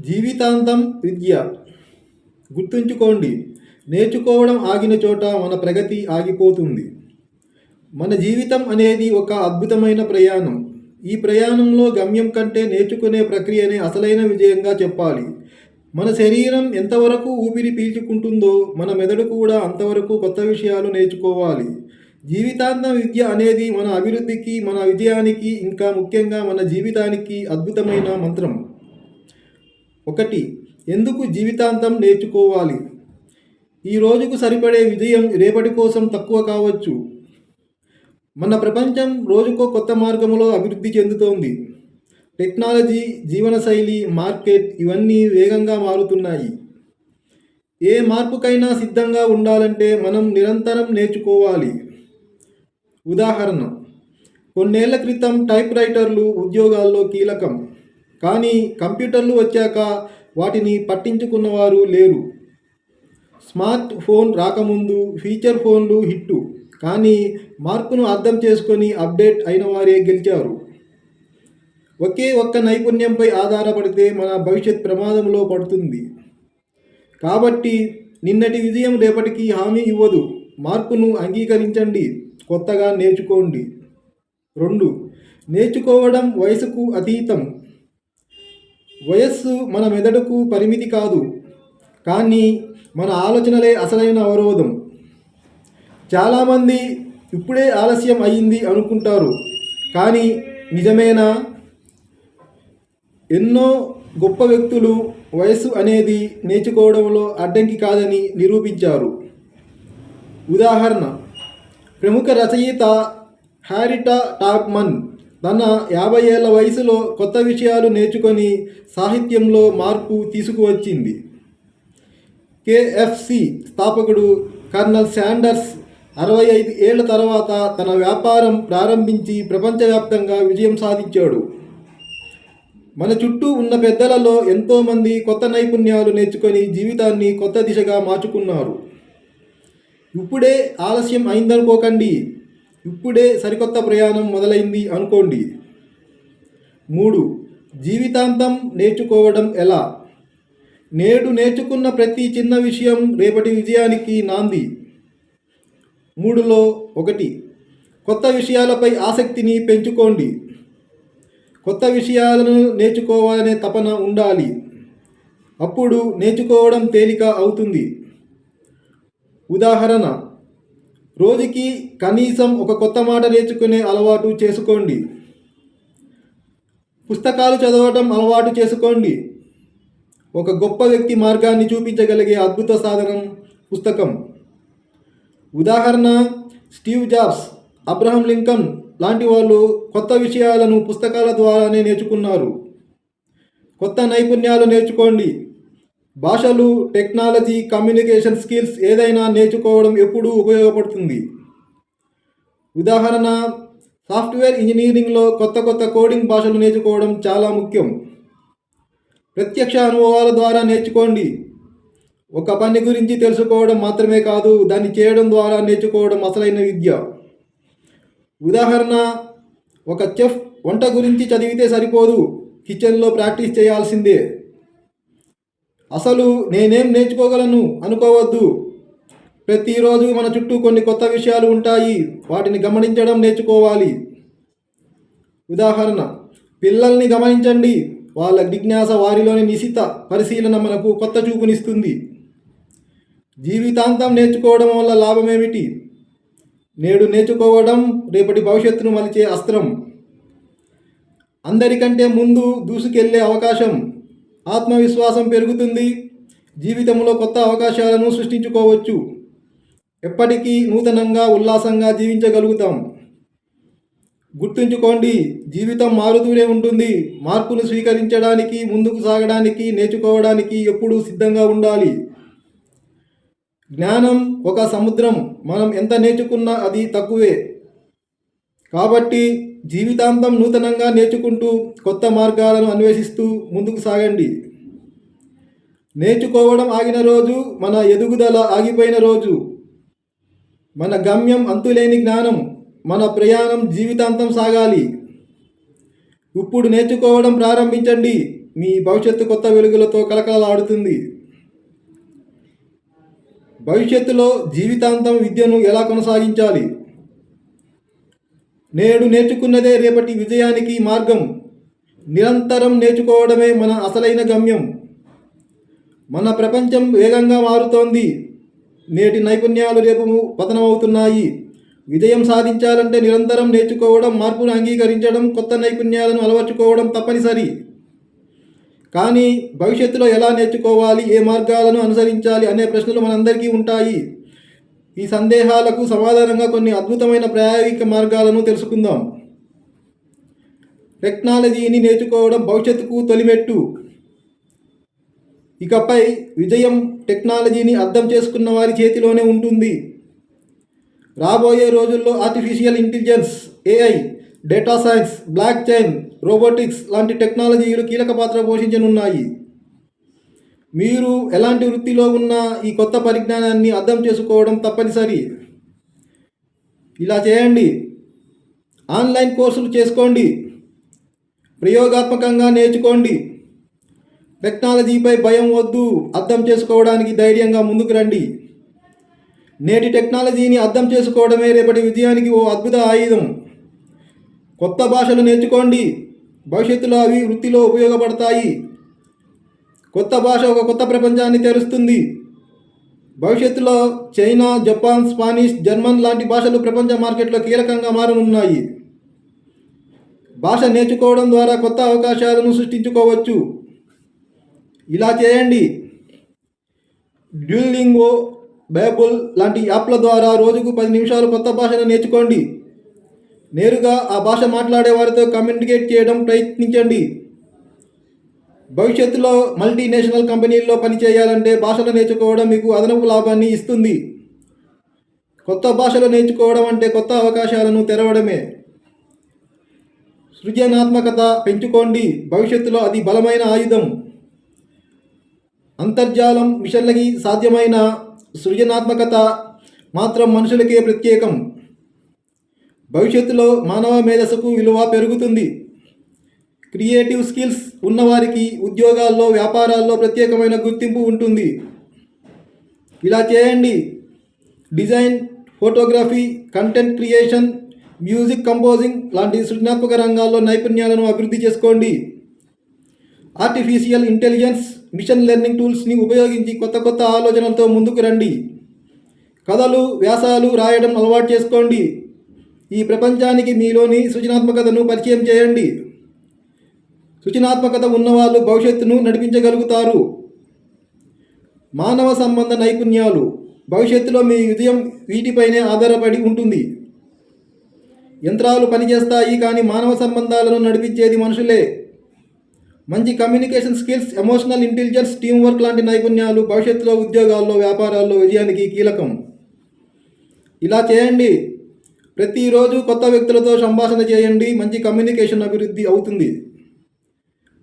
జీవితాంతం విద్య. గుర్తుంచుకోండి నేర్చుకోవడం ఆగిన చోట మన ప్రగతి ఆగిపోతుంది. మన జీవితం అనేది ఒక అద్భుతమైన ప్రయాణం. ఈ ప్రయాణంలో గమ్యం కంటే నేర్చుకునే ప్రక్రియనే అసలైన విజయంగా చెప్పాలి. మన శరీరం ఎంతవరకు ఊపిరి పీల్చుకుంటుందో మన మెదడు కూడా అంతవరకు కొత్త విషయాలు నేర్చుకోవాలి. జీవితాంతం విద్య అనేది మన అభివృద్ధికి మన విజయానికి ఇంకా ముఖ్యంగా మన జీవితానికి అద్భుతమైన మంత్రం. ఒకటి ఎందుకు జీవితాంతం నేర్చుకోవాలి? ఈ రోజుకు సరిపడే విజయం రేపటి కోసం తక్కువ కావచ్చు. మన ప్రపంచం రోజుకో కొత్త మార్గంలో అభివృద్ధి చెందుతోంది. టెక్నాలజీ జీవనశైలి మార్కెట్ ఇవన్నీ వేగంగా మారుతున్నాయి. ఏ మార్పుకైనా సిద్ధంగా ఉండాలంటే మనం నిరంతరం నేర్చుకోవాలి. ఉదాహరణ కొన్నేళ్ళ క్రితం టైప్ రైటర్లు ఉద్యోగాల్లో కీలకం. కానీ కంప్యూటర్లు వచ్చాక వాటిని పట్టించుకున్నవారు లేరు. స్మార్ట్ ఫోన్ రాకముందు ఫీచర్ ఫోన్లు హిట్టు కానీ మార్పును అర్థం చేసుకొని అప్డేట్ అయిన వారే గెలిచారు. ఒకే ఒక్క నైపుణ్యంపై ఆధారపడితే మన భవిష్యత్ ప్రమాదంలో పడుతుంది. కాబట్టి నిన్నటి విజయం రేపటికి హామీ ఇవ్వదు. మార్పును అంగీకరించండి. కొత్తగా నేర్చుకోండి. రెండు నేర్చుకోవడం వయసుకు అతీతం. వయస్సు మన మెదడుకు పరిమితి కాదు కానీ మన ఆలోచనలే అసలైన అవరోధం. చాలామంది ఇప్పుడే ఆలస్యం అయ్యింది అనుకుంటారు కానీ నిజమేనా? ఎన్నో గొప్ప వ్యక్తులు వయస్సు అనేది నేర్చుకోవడంలో అడ్డంకి కాదని నిరూపించారు. ఉదాహరణ ప్రముఖ రచయిత హ్యారిటా టాప్మన్ తన యాభై ఏళ్ళ వయసులో కొత్త విషయాలు నేర్చుకొని సాహిత్యంలో మార్పు తీసుకువచ్చింది. కేఎఫ్సి స్థాపకుడు కర్నల్ శాండర్స్ అరవై ఐదు ఏళ్ళ తర్వాత తన వ్యాపారం ప్రారంభించి ప్రపంచవ్యాప్తంగా విజయం సాధించాడు. మన చుట్టూ ఉన్న పెద్దలలో ఎంతోమంది కొత్త నైపుణ్యాలు నేర్చుకొని జీవితాన్ని కొత్త దిశగా మార్చుకున్నారు. ఇప్పుడే ఆలస్యం అయిందనుకోకండి. ఇప్పుడే సరికొత్త ప్రయాణం మొదలైంది అనుకోండి. మూడు జీవితాంతం నేర్చుకోవడం ఎలా? నేడు నేర్చుకున్న ప్రతి చిన్న విషయం రేపటి విజయానికి నాంది. మూడులో ఒకటి కొత్త విషయాలపై ఆసక్తిని పెంచుకోండి. కొత్త విషయాలను నేర్చుకోవాలనే తపన ఉండాలి. అప్పుడు నేర్చుకోవడం తేలిక అవుతుంది. ఉదాహరణ రోజుకి కనీసం ఒక కొత్త మాట నేర్చుకునే అలవాటు చేసుకోండి. పుస్తకాలు చదవటం అలవాటు చేసుకోండి. ఒక గొప్ప వ్యక్తి మార్గాన్ని చూపించగలిగే అద్భుత సాధనం పుస్తకం. ఉదాహరణ స్టీవ్ జాబ్స్ అబ్రహం లింకన్ లాంటి వాళ్ళు కొత్త విషయాలను పుస్తకాల ద్వారానే నేర్చుకున్నారు. కొత్త నైపుణ్యాలు నేర్చుకోండి. భాషలు టెక్నాలజీ కమ్యూనికేషన్ స్కిల్స్ ఏదైనా నేర్చుకోవడం ఎప్పుడూ ఉపయోగపడుతుంది. ఉదాహరణ సాఫ్ట్వేర్ ఇంజనీరింగ్లో కొత్త కొత్త కోడింగ్ భాషలు నేర్చుకోవడం చాలా ముఖ్యం. ప్రత్యక్ష అనుభవాల ద్వారా నేర్చుకోండి. ఒక పని గురించి తెలుసుకోవడం మాత్రమే కాదు దాన్ని చేయడం ద్వారా నేర్చుకోవడం అసలైన విద్య. ఉదాహరణ ఒక చెఫ్ వంట గురించి చదివితే సరిపోదు కిచెన్లో ప్రాక్టీస్ చేయాల్సిందే. అసలు నేనేం నేర్చుకోగలను అనుకోవద్దు. ప్రతిరోజు మన చుట్టూ కొన్ని కొత్త విషయాలు ఉంటాయి. వాటిని గమనించడం నేర్చుకోవాలి. ఉదాహరణ పిల్లల్ని గమనించండి. వాళ్ళ జిజ్ఞాస వారిలోని నిశిత పరిశీలన మనకు కొత్త చూపునిస్తుంది. జీవితాంతం నేర్చుకోవడం వల్ల లాభం ఏమిటి నేడు నేర్చుకోవడం రేపటి భవిష్యత్తును మలిచే అస్త్రం. అందరికంటే ముందు దూసుకెళ్ళే అవకాశం. ఆత్మవిశ్వాసం పెరుగుతుంది. జీవితంలో కొత్త అవకాశాలను సృష్టించుకోవచ్చు. ఎప్పటికీ నూతనంగా ఉల్లాసంగా జీవించగలుగుతాం. గుర్తుంచుకోండి జీవితం మారుతూనే ఉంటుంది. మార్పును స్వీకరించడానికి ముందుకు సాగడానికి నేర్చుకోవడానికి ఎప్పుడూ సిద్ధంగా ఉండాలి. జ్ఞానం ఒక సముద్రం. మనం ఎంత నేర్చుకున్నా అది తక్కువే. కాబట్టి జీవితాంతం నూతనంగా నేర్చుకుంటూ కొత్త మార్గాలను అన్వేషిస్తూ ముందుకు సాగండి. నేర్చుకోవడం ఆగిన రోజు మన ఎదుగుదల ఆగిపోయిన రోజు. మన గమ్యం అంతులేని జ్ఞానం మన ప్రయాణం జీవితాంతం సాగాలి. ఇప్పుడు నేర్చుకోవడం ప్రారంభించండి. మీ భవిష్యత్తు కొత్త వెలుగులతో కలకలలాడుతుంది భవిష్యత్తులో జీవితాంతం విద్యను ఎలా కొనసాగించాలి? నేడు నేర్చుకున్నదే రేపటి విజయానికి మార్గం. నిరంతరం నేర్చుకోవడమే మన అసలైన గమ్యం. మన ప్రపంచం వేగంగా మారుతోంది. నేటి నైపుణ్యాలు రేపు పతనమవుతున్నాయి. విజయం సాధించాలంటే నిరంతరం నేర్చుకోవడం మార్పును అంగీకరించడం కొత్త నైపుణ్యాలను అలవర్చుకోవడం తప్పనిసరి. కానీ భవిష్యత్తులో ఎలా నేర్చుకోవాలి ఏ మార్గాలను అనుసరించాలి అనే ప్రశ్నలు మనందరికీ ఉంటాయి. ఈ సందేహాలకు సమాధానంగా కొన్ని అద్భుతమైన ప్రాయోగిక మార్గాలను తెలుసుకుందాం. టెక్నాలజీని నేర్చుకోవడం భవిష్యత్తుకు తొలిమెట్టు. ఇకపై విజయం టెక్నాలజీని అర్థం చేసుకున్న వారి చేతిలోనే ఉంటుంది. రాబోయే రోజుల్లో artificial intelligence AI data science blockchain robotics లాంటి టెక్నాలజీలు కీలక పాత్ర పోషించనున్నాయి. మీరు ఎలాంటి వృత్తిలో ఉన్న ఈ కొత్త పరిజ్ఞానాన్ని అర్థం చేసుకోవడం తప్పనిసరి. ఇలా చేయండి. ఆన్లైన్ కోర్సులు చేసుకోండి. ప్రయోగాత్మకంగా నేర్చుకోండి. టెక్నాలజీపై భయం వద్దు. అర్థం చేసుకోవడానికి ధైర్యంగా ముందుకు రండి. నేటి టెక్నాలజీని అర్థం చేసుకోవడమే రేపటి విజయానికి ఓ అద్భుత ఆయుధం. కొత్త భాషలు నేర్చుకోండి. భవిష్యత్తులో అవి వృత్తిలో ఉపయోగపడతాయి. కొత్త భాష ఒక కొత్త ప్రపంచాన్ని తెరుస్తుంది. భవిష్యత్తులో చైనా జపాన్ స్పానిష్ జర్మన్ లాంటి భాషలు ప్రపంచ మార్కెట్లో కీలకంగా మారనున్నాయి. భాష నేర్చుకోవడం ద్వారా కొత్త అవకాశాలను సృష్టించుకోవచ్చు. ఇలా చేయండి. డ్యూలింగో బైబుల్ లాంటి యాప్ల ద్వారా రోజుకు పది నిమిషాలు కొత్త భాషను నేర్చుకోండి. నేరుగా ఆ భాష మాట్లాడే వారితో కమ్యూనికేట్ చేయడం ప్రయత్నించండి. భవిష్యత్తులో మల్టీనేషనల్ కంపెనీల్లో పనిచేయాలంటే భాషలు నేర్చుకోవడం మీకు అదనపు లాభాన్ని ఇస్తుంది. కొత్త భాషలు నేర్చుకోవడం అంటే కొత్త అవకాశాలను తెరవడమే. సృజనాత్మకత పెంచుకోండి. భవిష్యత్తులో అది బలమైన ఆయుధం. అంతర్జాలం మిషన్లకి సాధ్యమైన సృజనాత్మకత మాత్రం మనుషులకే ప్రత్యేకం. భవిష్యత్తులో మానవ మేధస్సుకు విలువ పెరుగుతుంది. క్రియేటివ్ స్కిల్స్ ఉన్నవారికి ఉద్యోగాల్లో వ్యాపారాల్లో ప్రత్యేకమైన గుర్తింపు ఉంటుంది. ఇలా చేయండి. Design photography content creation music composing లాంటి సృజనాత్మక రంగాల్లో నైపుణ్యాలను అభివృద్ధి చేసుకోండి. ఆర్టిఫిషియల్ ఇంటెలిజెన్స్ మిషన్ లెర్నింగ్ టూల్స్ని ఉపయోగించి కొత్త కొత్త ఆలోచనలతో ముందుకు రండి. కథలు వ్యాసాలు రాయడం అలవాటు చేసుకోండి. ఈ ప్రపంచానికి మీలోని సృజనాత్మకతను పరిచయం చేయండి. సృజనాత్మకత ఉన్నవాళ్ళు భవిష్యత్తును నడిపించగలుగుతారు. మానవ సంబంధ నైపుణ్యాలు భవిష్యత్తులో మీ విజయం వీటిపైనే ఆధారపడి ఉంటుంది. యంత్రాలు పనిచేస్తాయి కానీ మానవ సంబంధాలను నడిపించేది మనుషులే. మంచి communication skills emotional intelligence team work లాంటి నైపుణ్యాలు భవిష్యత్తులో ఉద్యోగాల్లో వ్యాపారాల్లో విజయానికి కీలకం. ఇలా చేయండి. ప్రతిరోజు కొత్త వ్యక్తులతో సంభాషణ చేయండి. మంచి కమ్యూనికేషన్ అభివృద్ధి అవుతుంది.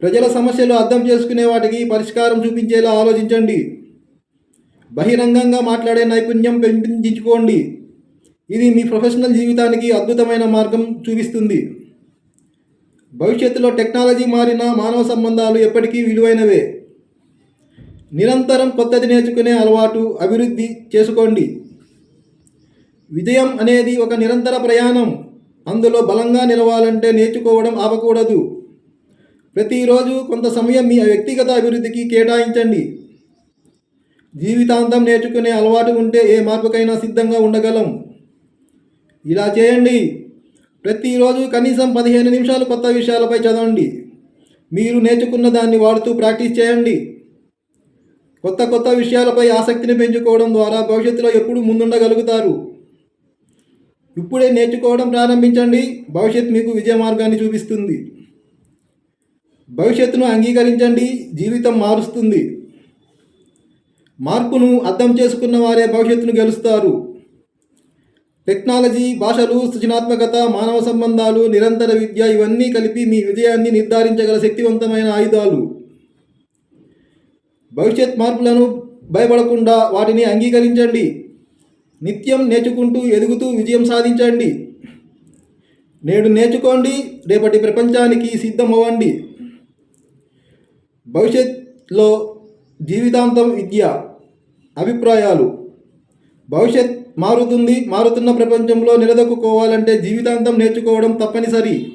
ప్రజల సమస్యలు అర్థం చేసుకునే వాటికి పరిష్కారం చూపించేలా ఆలోచించండి. బహిరంగంగా మాట్లాడే నైపుణ్యం పెంపొందించుకోండి. ఇది మీ ప్రొఫెషనల్ జీవితానికి అద్భుతమైన మార్గం చూపిస్తుంది. భవిష్యత్తులో టెక్నాలజీ మారిన మానవ సంబంధాలు ఎప్పటికీ విలువైనవే. నిరంతరం కొత్తది నేర్చుకునే అలవాటు అభివృద్ధి చేసుకోండి. విజయం అనేది ఒక నిరంతర ప్రయాణం. అందులో బలంగా నిలవాలంటే నేర్చుకోవడం ఆపకూడదు. ప్రతిరోజు కొంత సమయం మీ వ్యక్తిగత అభివృద్ధికి కేటాయించండి. జీవితాంతం నేర్చుకునే అలవాటు ఉంటే ఏ మార్పుకైనా సిద్ధంగా ఉండగలం. ఇలా చేయండి. ప్రతిరోజు కనీసం పదిహేను నిమిషాలు కొత్త విషయాలపై చదవండి. మీరు నేర్చుకున్న దాన్ని వాడుతూ ప్రాక్టీస్ చేయండి. కొత్త కొత్త విషయాలపై ఆసక్తిని పెంచుకోవడం ద్వారా భవిష్యత్తులో ఎప్పుడు ముందుండగలుగుతారు. ఇప్పుడే నేర్చుకోవడం ప్రారంభించండి. భవిష్యత్ మీకు విజయ మార్గాన్ని చూపిస్తుంది. భవిష్యత్తును అంగీకరించండి జీవితం మారుస్తుంది. మార్పును అర్థం చేసుకున్న వారే భవిష్యత్తును గెలుస్తారు. టెక్నాలజీ భాషలు సృజనాత్మకత మానవ సంబంధాలు నిరంతర విద్య ఇవన్నీ కలిపి మీ విజయాన్ని నిర్ధారించగల శక్తివంతమైన ఆయుధాలు. భవిష్యత్ మార్పులను భయపడకుండా వాటిని అంగీకరించండి. నిత్యం నేర్చుకుంటూ ఎదుగుతూ విజయం సాధించండి. నేడు నేర్చుకోండి రేపటి ప్రపంచానికి సిద్ధమవ్వండి. భవిష్యత్లో జీవితాంతం విద్య అభిప్రాయాలు. భవిష్యత్ మారుతుంది మారుతున్న ప్రపంచంలో నిలదొక్కుకోవాలంటే జీవితాంతం నేర్చుకోవడం తప్పనిసరి.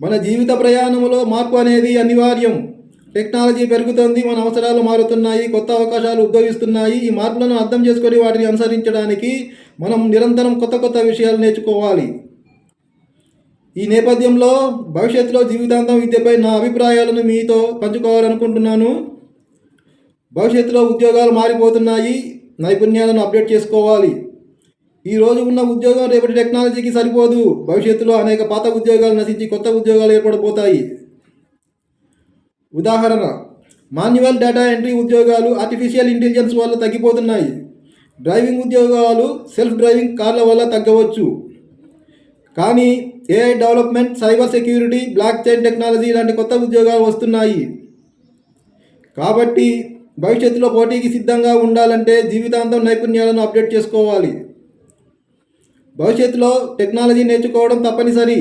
మన జీవిత ప్రయాణంలో మార్పు అనేది అనివార్యం. టెక్నాలజీ పెరుగుతోంది మన అవసరాలు మారుతున్నాయి కొత్త అవకాశాలు ఉద్భవిస్తున్నాయి. ఈ మార్పులను అర్థం చేసుకొని వాటిని అనుసరించడానికి మనం నిరంతరం కొత్త కొత్త విషయాలు నేర్చుకోవాలి. ఈ నేపథ్యంలో భవిష్యత్తులో జీవితాంతం విద్యపై నా అభిప్రాయాలను మీతో పంచుకోవాలనుకుంటున్నాను. భవిష్యత్తులో ఉద్యోగాలు మారిపోతున్నాయి. నైపుణ్యాలను అప్డేట్ చేసుకోవాలి. ఈ రోజు ఉన్న ఉద్యోగం రేపటి టెక్నాలజీకి సరిపోదు. భవిష్యత్తులో అనేక పాత ఉద్యోగాలు నశించి కొత్త ఉద్యోగాలు ఏర్పడబోతాయి. ఉదాహరణ మాన్యువల్ డేటా ఎంట్రీ ఉద్యోగాలు ఆర్టిఫిషియల్ ఇంటెలిజెన్స్ వల్ల తగ్గిపోతున్నాయి. డ్రైవింగ్ ఉద్యోగాలు సెల్ఫ్ డ్రైవింగ్ కార్ల వల్ల తగ్గవచ్చు. కానీ AI development cyber security blockchain technology లాంటి కొత్త ఉద్యోగాలు వస్తున్నాయి. కాబట్టి భవిష్యత్తులో పోటీకి సిద్ధంగా ఉండాలంటే జీవితాంతం నైపుణ్యాలను అప్డేట్ చేసుకోవాలి. భవిష్యత్తులో టెక్నాలజీ నేర్చుకోవడం తప్పనిసరి.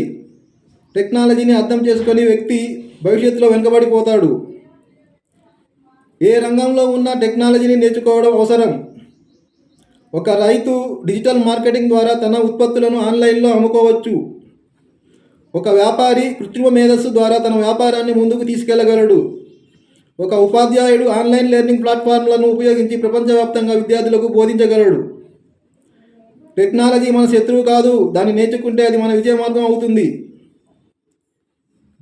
టెక్నాలజీని అర్థం చేసుకొని వ్యక్తి భవిష్యత్తులో వెనుకబడిపోతాడు. ఏ రంగంలో ఉన్న టెక్నాలజీని నేర్చుకోవడం అవసరం. ఒక రైతు డిజిటల్ మార్కెటింగ్ ద్వారా తన ఉత్పత్తులను ఆన్లైన్లో అమ్ముకోవచ్చు. ఒక వ్యాపారి కృత్రిమ మేధస్సు ద్వారా తన వ్యాపారాన్ని ముందుకు తీసుకెళ్ళగలడు. ఒక ఉపాధ్యాయుడు ఆన్లైన్ లెర్నింగ్ ప్లాట్ఫామ్లను ఉపయోగించి ప్రపంచవ్యాప్తంగా విద్యార్థులకు బోధించగలడు. టెక్నాలజీ మన శత్రువు కాదు దాన్ని నేర్చుకుంటే అది మన విజయ మార్గం అవుతుంది.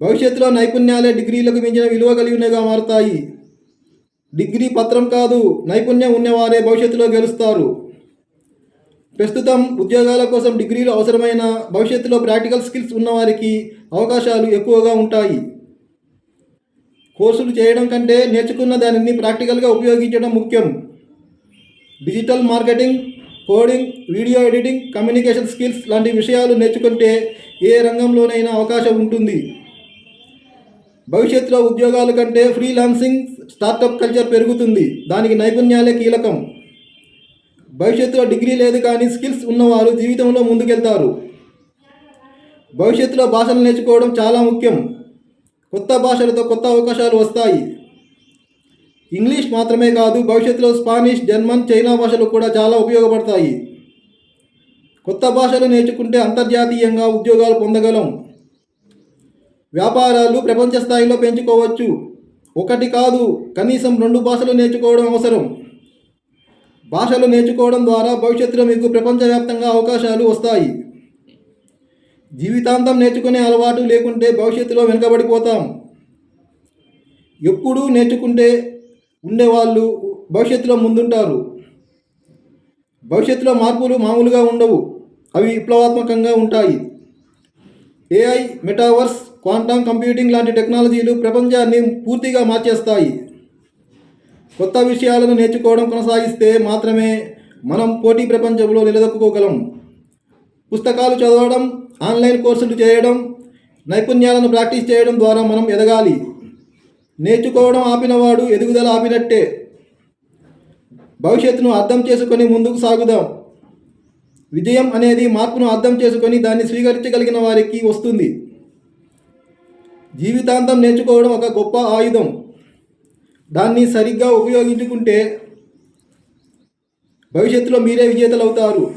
భవిష్యత్తులో నైపుణ్యాలే డిగ్రీలకు మించిన విలువ కలిగినగా మారుతాయి. డిగ్రీ పత్రం కాదు నైపుణ్యం ఉన్నవారే భవిష్యత్తులో గెలుస్తారు. ప్రస్తుతం ఉద్యోగాల కోసం డిగ్రీలు అవసరమైన భవిష్యత్తులో ప్రాక్టికల్ స్కిల్స్ ఉన్నవారికి అవకాశాలు ఎక్కువగా ఉంటాయి. కోర్సులు చేయడం కంటే నేర్చుకున్న దానిని ప్రాక్టికల్గా ఉపయోగించడం ముఖ్యం. Digital marketing coding video editing communication skills లాంటి విషయాలు నేర్చుకుంటే ఏ రంగంలోనైనా అవకాశం ఉంటుంది. భవిష్యత్తులో ఉద్యోగాల కంటే ఫ్రీలాన్సింగ్ స్టార్టప్ కల్చర్ పెరుగుతుంది. దానికి నైపుణ్యాలే కీలకం. భవిష్యత్తులో డిగ్రీ లేదు కానీ స్కిల్స్ ఉన్నవారు జీవితంలో ముందుకెళ్తారు. భవిష్యత్తులో భాషలు నేర్చుకోవడం చాలా ముఖ్యం. కొత్త భాషలతో కొత్త అవకాశాలు వస్తాయి. ఇంగ్లీష్ మాత్రమే కాదు భవిష్యత్తులో స్పానిష్ జర్మన్ చైనా భాషలు కూడా చాలా ఉపయోగపడతాయి. కొత్త భాషలు నేర్చుకుంటే అంతర్జాతీయంగా ఉద్యోగాలు పొందగలం. వ్యాపారాలు ప్రపంచ స్థాయిలో పెంచుకోవచ్చు. ఒకటి కాదు కనీసం రెండు భాషలు నేర్చుకోవడం అవసరం. భాషలు నేర్చుకోవడం ద్వారా భవిష్యత్తులో మీకు ప్రపంచవ్యాప్తంగా అవకాశాలు వస్తాయి. జీవితాంతం నేర్చుకునే అలవాటు లేకుంటే భవిష్యత్తులో వెనుకబడిపోతాం. ఎప్పుడూ నేర్చుకుంటే ఉండేవాళ్ళు భవిష్యత్తులో ముందుంటారు. భవిష్యత్తులో మార్పులు మామూలుగా ఉండవు అవి విప్లవాత్మకంగా ఉంటాయి. ఏఐ మెటావర్స్ క్వాంటమ్ కంప్యూటింగ్ లాంటి టెక్నాలజీలు ప్రపంచాన్ని పూర్తిగా మార్చేస్తాయి. కొత్త విషయాలను నేర్చుకోవడం కొనసాగిస్తే మాత్రమే మనం పోటీ ప్రపంచంలో నిలదొక్కుకోగలం. పుస్తకాలు చదవడం ఆన్లైన్ కోర్సులు చేయడం నైపుణ్యాలను ప్రాక్టీస్ చేయడం ద్వారా మనం ఎదగాలి. నేర్చుకోవడం ఆపినవాడు ఎదుగుదల ఆపినట్టే. భవిష్యత్తును అర్థం చేసుకొని ముందుకు సాగుదాం. విజయం అనేది మార్పును అర్థం చేసుకొని దాన్ని స్వీకరించగలిగిన వారికి వస్తుంది. జీవితాంతం నేర్చుకోవడం ఒక గొప్ప ఆయుధం. దాన్ని సరిగ్గా ఉపయోగించుకుంటే భవిష్యత్తులో మీరే విజేతలు అవుతారు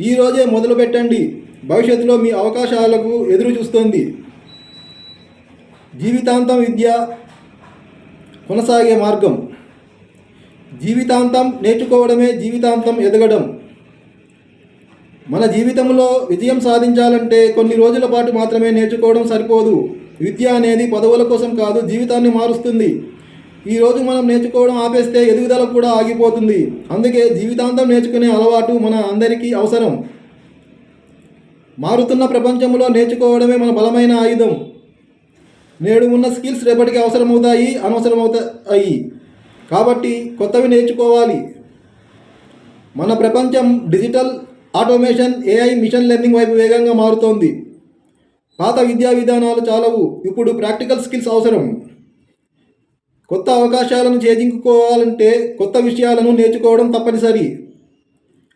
ఈరోజే మొదలు పెట్టండి. భవిష్యత్తులో మీ అవకాశాలకు ఎదురు చూస్తోంది. జీవితాంతం విద్య కొనసాగే మార్గం. జీవితాంతం నేర్చుకోవడమే జీవితాంతం ఎదగడం. మన జీవితంలో విజయం సాధించాలంటే కొన్ని రోజుల పాటు మాత్రమే నేర్చుకోవడం సరిపోదు. విద్య అనేది పదవుల కోసం కాదు జీవితాన్ని మారుస్తుంది. ఈరోజు మనం నేర్చుకోవడం ఆపేస్తే ఎదుగుదల కూడా ఆగిపోతుంది. అందుకే జీవితాంతం నేర్చుకునే అలవాటు మన అందరికీ అవసరం. మారుతున్న ప్రపంచంలో నేర్చుకోవడమే మన బలమైన ఆయుధం. నేడు ఉన్న స్కిల్స్ రేపటికి అవసరమవుతాయి అనవసరమవుతాయి. కాబట్టి కొత్తవి నేర్చుకోవాలి. మన ప్రపంచం digital automation AI machine learning వైపు వేగంగా మారుతోంది. పాత విద్యా విధానాలు చాలవు. ఇప్పుడు ప్రాక్టికల్ స్కిల్స్ అవసరం. కొత్త అవకాశాలను చేజించుకోవాలంటే కొత్త విషయాలను నేర్చుకోవడం తప్పనిసరి.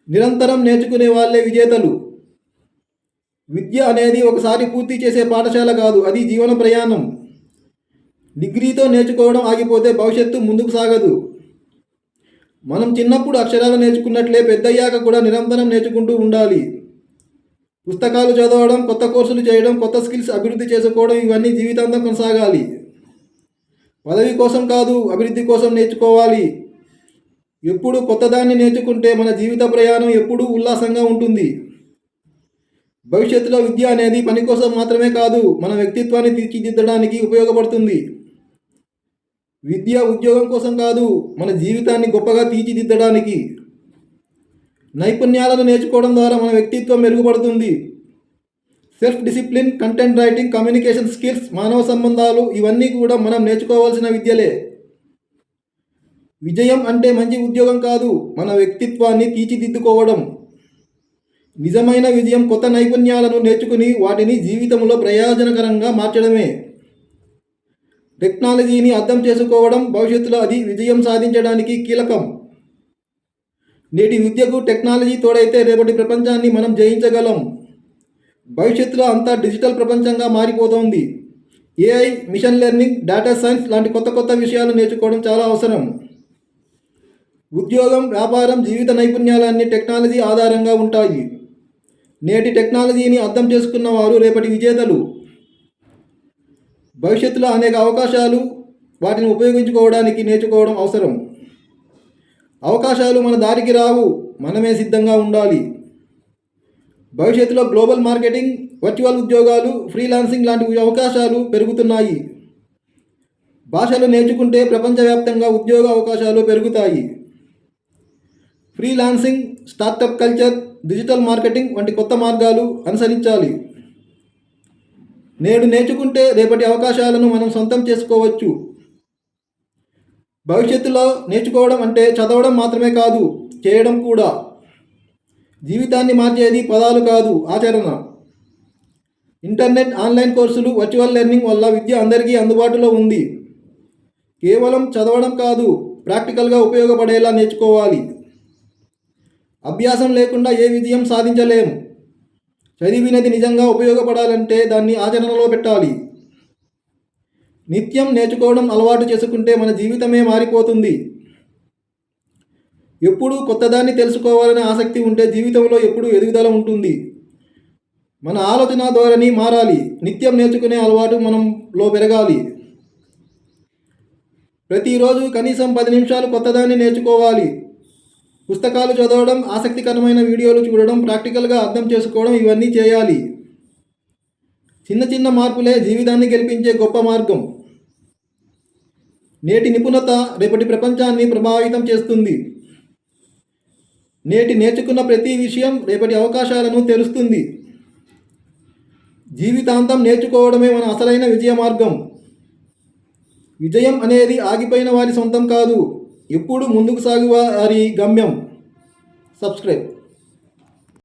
నిరంతరం నేర్చుకునే వాళ్ళే విజేతలు. విద్య అనేది ఒకసారి పూర్తి చేసే పాఠశాల కాదు అది జీవన ప్రయాణం. డిగ్రీతో నేర్చుకోవడం ఆగిపోతే భవిష్యత్తు ముందుకు సాగదు. మనం చిన్నప్పుడు అక్షరాలు నేర్చుకున్నట్లే పెద్దయ్యాక కూడా నిరంతరం నేర్చుకుంటూ ఉండాలి. పుస్తకాలు చదవడం కొత్త కోర్సులు చేయడం కొత్త స్కిల్స్ అభివృద్ధి చేసుకోవడం ఇవన్నీ జీవితాంతం కొనసాగాలి. పదవి కోసం కాదు అభివృద్ధి కోసం నేర్చుకోవాలి. ఎప్పుడు కొత్తదాన్ని నేర్చుకుంటే మన జీవిత ప్రయాణం ఎప్పుడూ ఉల్లాసంగా ఉంటుంది. భవిష్యత్తులో విద్య అనేది పని కోసం మాత్రమే కాదు మన వ్యక్తిత్వాన్ని తీర్చిదిద్దడానికి ఉపయోగపడుతుంది. విద్య ఉద్యోగం కోసం కాదు మన జీవితాన్ని గొప్పగా తీర్చిదిద్దడానికి. నైపుణ్యాలను నేర్చుకోవడం ద్వారా మన వ్యక్తిత్వం మెరుగుపడుతుంది. Self discipline content writing communication skills మానవ సంబంధాలు ఇవన్నీ కూడా మనం నేర్చుకోవాల్సిన విద్యలే. విజయం అంటే మంచి ఉద్యోగం కాదు మన వ్యక్తిత్వాన్ని తీర్చిదిద్దుకోవడం. నిజమైన విజయం కొత్త నైపుణ్యాలను నేర్చుకుని వాటిని జీవితంలో ప్రయోజనకరంగా మార్చడమే. టెక్నాలజీని అర్థం చేసుకోవడం భవిష్యత్తులో అది విజయం సాధించడానికి కీలకం. నేటి విద్యకు టెక్నాలజీ తోడైతే రేపటి ప్రపంచాన్ని మనం జయించగలం. భవిష్యత్తులో అంతా డిజిటల్ ప్రపంచంగా మారిపోతోంది. AI machine learning data science లాంటి కొత్త కొత్త విషయాలు నేర్చుకోవడం చాలా అవసరం. ఉద్యోగం వ్యాపారం జీవిత నైపుణ్యాలన్నీ టెక్నాలజీ ఆధారంగా ఉంటాయి. నేటి టెక్నాలజీని అర్థం చేసుకున్న వారు రేపటి విజేతలు. భవిష్యత్తులో అనేక అవకాశాలు వాటిని ఉపయోగించుకోవడానికి నేర్చుకోవడం అవసరం. అవకాశాలు మన దారికి రావు. మనమే సిద్ధంగా ఉండాలి. భవిష్యత్తులో గ్లోబల్ మార్కెటింగ్ వర్చువల్ ఉద్యోగాలు ఫ్రీలాన్సింగ్ లాంటి అవకాశాలు పెరుగుతున్నాయి. భాషలు నేర్చుకుంటే ప్రపంచవ్యాప్తంగా ఉద్యోగ అవకాశాలు పెరుగుతాయి. Freelancing startup culture digital marketing వంటి కొత్త మార్గాలు అనుసరించాలి. నేడు నేర్చుకుంటే రేపటి అవకాశాలను మనం సొంతం చేసుకోవచ్చు. భవిష్యత్తులో నేర్చుకోవడం అంటే చదవడం మాత్రమే కాదు చేయడం కూడా. జీవితాన్ని మార్చేది పదాలు కాదు ఆచరణ. ఇంటర్నెట్ ఆన్లైన్ కోర్సులు వర్చువల్ లెర్నింగ్ వల్ల విద్య అందరికీ అందుబాటులో ఉంది. కేవలం చదవడం కాదు ప్రాక్టికల్గా ఉపయోగపడేలా నేర్చుకోవాలి. అభ్యాసం లేకుండా ఏ విజయం సాధించలేము చదివినది నిజంగా ఉపయోగపడాలంటే దాన్ని ఆచరణలో పెట్టాలి. నిత్యం నేర్చుకోవడం అలవాటు చేసుకుంటే మన జీవితమే మారిపోతుంది. ఎప్పుడూ కొత్తదాన్ని తెలుసుకోవాలనే ఆసక్తి ఉంటే జీవితంలో ఎప్పుడూ ఎదుగుదల ఉంటుంది. మన ఆలోచన ధోరణి మారాలి. నిత్యం నేర్చుకునే అలవాటు మనంలో పెరగాలి. ప్రతిరోజు కనీసం పది నిమిషాలు కొత్తదాన్ని నేర్చుకోవాలి. పుస్తకాలు చదవడం ఆసక్తికరమైన వీడియోలు చూడడం ప్రాక్టికల్గా అర్థం చేసుకోవడం ఇవన్నీ చేయాలి. చిన్న చిన్న మార్పులే జీవితాన్ని గెలిపించే గొప్ప మార్గం. నేటి నిపుణత రేపటి ప్రపంచాన్ని ప్రభావితం చేస్తుంది. నేటి నేర్చుకున్న ప్రతి విషయం రేపటి అవకాశాలను తెలుస్తుంది జీవితాంతం నేర్చుకోవడమే మన అసలైన విజయ మార్గం. విజయం అనేది ఆగిపోయిన వారి సొంతం కాదు ఎప్పుడు ముందుకు సాగు వారి గమ్యం. సబ్స్క్రైబ్.